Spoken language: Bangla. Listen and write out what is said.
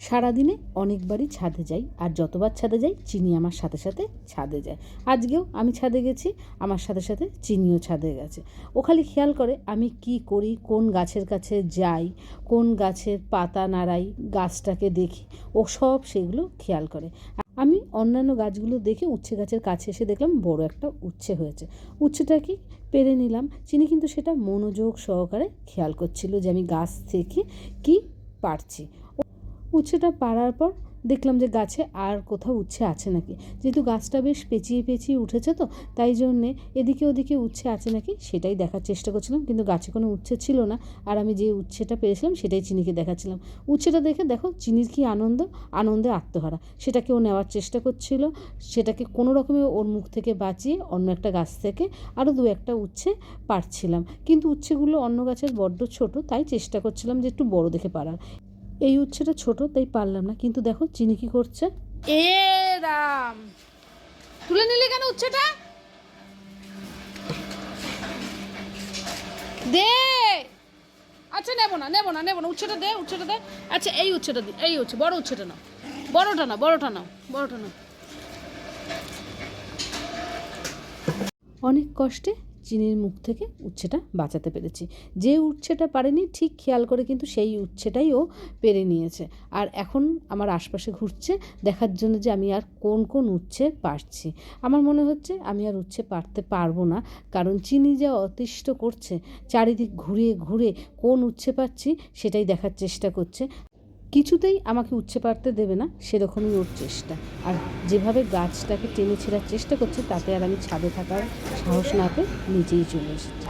সারাদিনে অনেকবারই ছাদে যাই, আর যতবার ছাদে যাই, চিনি আমার সাথে সাথে ছাদে যায়। আজকেও আমি ছাদে গেছি, আমার সাথে সাথে চিনিও ছাদে গেছে। ও খালি খেয়াল করে আমি কি করি, কোন গাছের কাছে যাই, কোন গাছের পাতা নাড়াই, গাছটাকে দেখি, ও সব সেগুলো খেয়াল করে। আমি অন্যান্য গাছগুলো দেখে উচ্ছে গাছের কাছে এসে দেখলাম বড় একটা উচ্ছে হয়েছে। উচ্ছেটা কি? পেরে নিলাম। চিনি কিন্তু সেটা মনোযোগ সহকারে খেয়াল করছিল যে আমি গাছ থেকে কি পারছি। উচ্ছেটা পাড়ার পর দেখলাম যে গাছে আর কোথাও উচ্ছে আছে নাকি। যেহেতু গাছটা বেশ পেঁচিয়ে পেঁচিয়ে উঠেছে তো, তাই জন্যে এদিকে ওদিকে উচ্ছে আছে নাকি সেটাই দেখার চেষ্টা করছিলাম, কিন্তু গাছে কোনো উচ্ছে ছিল না। আর আমি যে উচ্ছেটা পেয়েছিলাম সেটাই চিনিকে দেখাচ্ছিলাম। উচ্ছেটা দেখে দেখো চিনির কি আনন্দ? আনন্দে আত্মহারা। সেটাকে ও নেওয়ার চেষ্টা করছিল, সেটাকে কোনো রকমে ওর মুখ থেকে বাঁচিয়ে অন্য একটা গাছ থেকে আরও দু একটা উচ্ছে পারছিলাম কিন্তু উচ্ছেগুলো অন্য গাছের বড্ড ছোট, তাই চেষ্টা করছিলাম যে একটু বড় দেখে পারার এই উচ্ছেটা ছোট তাই পারলাম না। কিন্তু দেখো চিনি কি করছে? এ রাম। তুলে নিলে কেন উচ্ছেটা দে। আচ্ছা নেব না নেব না নেব না। উচ্ছেটা দে উচ্ছেটা দে। আচ্ছা এই উচ্ছেটা দি এই উচ্ছে বড় উচ্ছেটা নাও। বড়টা না বড়টা নাও বড়টা নাও। অনেক কষ্টে চিনির মুখ থেকে উচ্ছেটা বাঁচাতে পেরেছি। যে উচ্ছেটা পারেনি, ঠিক খেয়াল করে কিন্তু সেই উচ্ছেটাই ও পেরে নিয়েছে। আর এখন আমার আশপাশে ঘুরছে, দেখার জন্য যে আমি আর কোন কোন উচ্ছে পারছি। আমার মনে হচ্ছে আমি আর উচ্ছে পারতে পারব না, কারণ চিনি যা অতিষ্ঠ করছে, চারিদিক ঘুরে ঘুরে কোন উচ্ছে পাচ্ছি সেটাই দেখার চেষ্টা করছে। কিছুতেই আমাকে উচ্ছে পারতে দেবে না, সেরকমই ওর চেষ্টা। আর যেভাবে গাছটাকে টেনে ছেঁড়ার চেষ্টা করছে, তাতে আর আমি ছাদে থাকার সাহস না পেয়ে নিজেই চলে এসেছি।